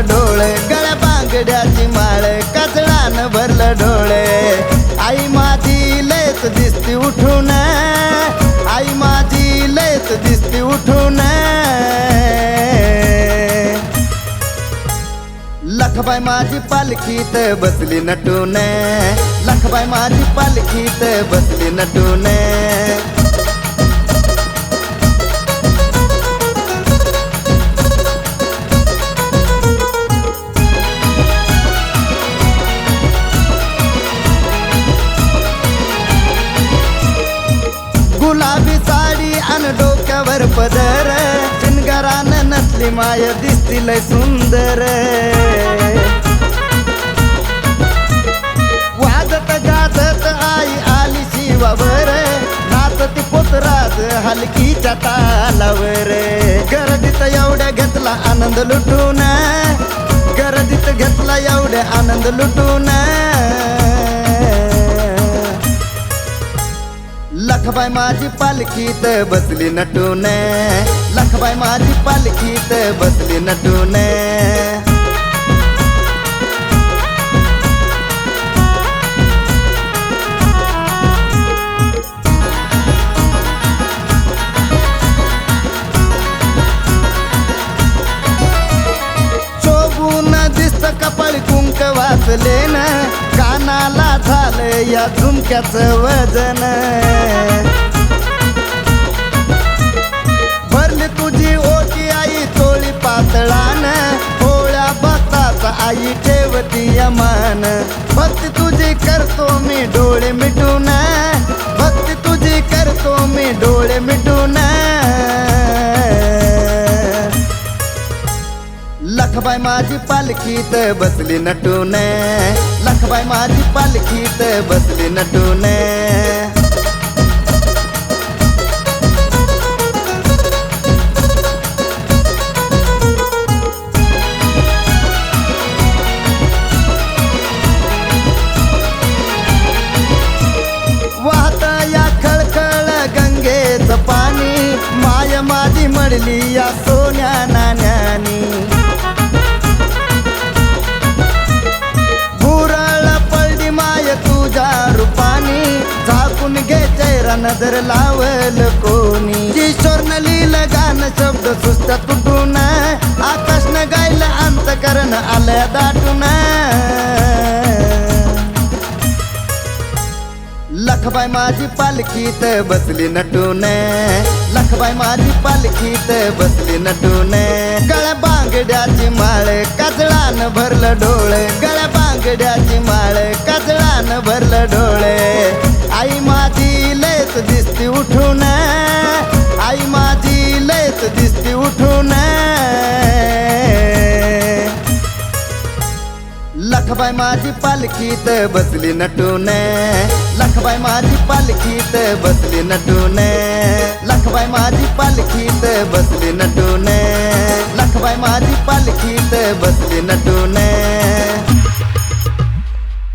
भरलं डोळे गळ्या बांगड्याची माळ काजळानं भरलं डोळे. आई माझी लयच दिसती उठून. आई माझी लयच दिसती उठून. लखबाई माझी पालखीत बसली नटून. लखबाई माझी पालखीत बसली नटून. डोक्यावर पदर. शिनगारानं नसली माय दिसतील सुंदर. वाजत गाजत आई आली शिवावर नाचती पोतराज हलकीच्या तालावर. गर्दीत एवढ्या घेतला आनंद लुटून. गर्दीत घेतला एवढ्या आनंद लुटून. लखबाई माझी पालखीत बसली नटून. लखबाई माझी पालखीत बसली नटून. शोभून दिसत कपाळ कुंक वाचले ना या झुमक्याचं वजन. भरली तुझी ओटी आई तोळी पातळान. होळ्या भक्ताचा आई ठेवती यमान. भक्ती तुझी करतो मी डोळे मिटून. भक्ती तुझी करतो मी डोळे मिटून. लखबाई माझी पालखीत बसली नटून. लखबाई माझी पालखीत बसली नटून. खळखळ पाणी. माय माझी मडली या सोन्या नाण्यानी. घे नजर लावल कोणी. किशोरनं लिहिलं गाणं शब्द सुस्त तुटून आकाशनं गायलं अंतकरण आलं दाटून. लखबाई माझी पालखीत बसली नटून. लखबाई माझी पालखीत बसली नटून. गळ्या बांगड्याची माळ काजळानं भरलं डोळे. गळ्या बांगड्याची माळ काजळानं भरलं डोळे. आई माझी लयच दिसती उठून. आई माझी लयच दिसती उठून. लखबाई माझी पालखीत बसली नटून. लखबाई माझी पालखीत बसली नटून. लखबाई माझी पालखीत बसली नटून. लखबाई माझी पालखीत बसली नटून.